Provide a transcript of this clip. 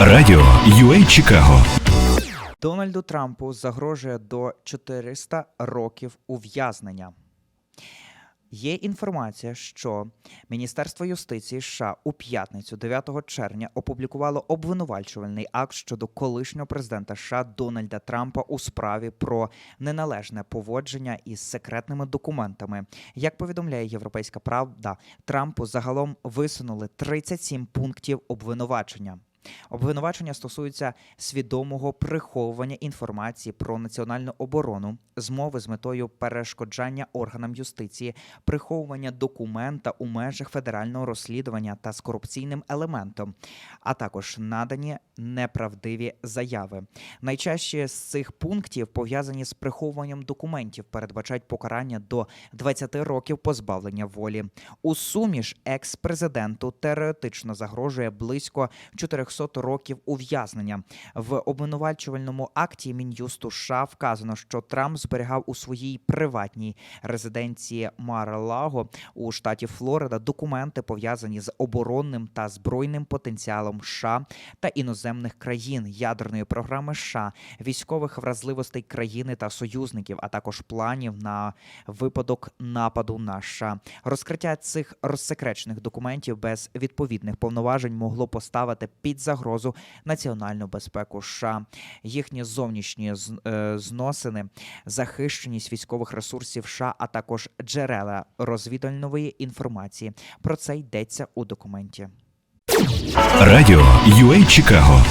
Радіо UA Чикаго Дональду Трампу загрожує до 400 років ув'язнення. Є інформація, що Міністерство юстиції США у п'ятницю, 9 червня, опублікувало обвинувальчувальний акт щодо колишнього президента США Дональда Трампа у справі про неналежне поводження із секретними документами. Як повідомляє Європейська Правда, Трампу загалом висунули 37 пунктів обвинувачення. Обвинувачення стосуються свідомого приховування інформації про національну оборону, змови з метою перешкоджання органам юстиції, приховування документа у межах федерального розслідування та з корупційним елементом, а також надані неправдиві заяви. Найчастіше з цих пунктів пов'язані з приховуванням документів, передбачають покарання до 20 років позбавлення волі. У сумі ж екс-президенту теоретично загрожує близько 400 років ув'язнення. В обвинувачувальному акті Мін'юсту США вказано, що Трамп зберігав у своїй приватній резиденції Мар-Лаго у штаті Флорида документи пов'язані з оборонним та збройним потенціалом США та іноземних країн, ядерної програми США, військових вразливостей країни та союзників, а також планів на випадок нападу на США. Розкриття цих розсекречених документів без відповідних повноважень могло поставити під загрозу національну безпеку США. Їхні зовнішні е, зносини, захищеність військових ресурсів США, а також джерела розвідувальної інформації. Про це йдеться у документі. Радіо UA Чикаго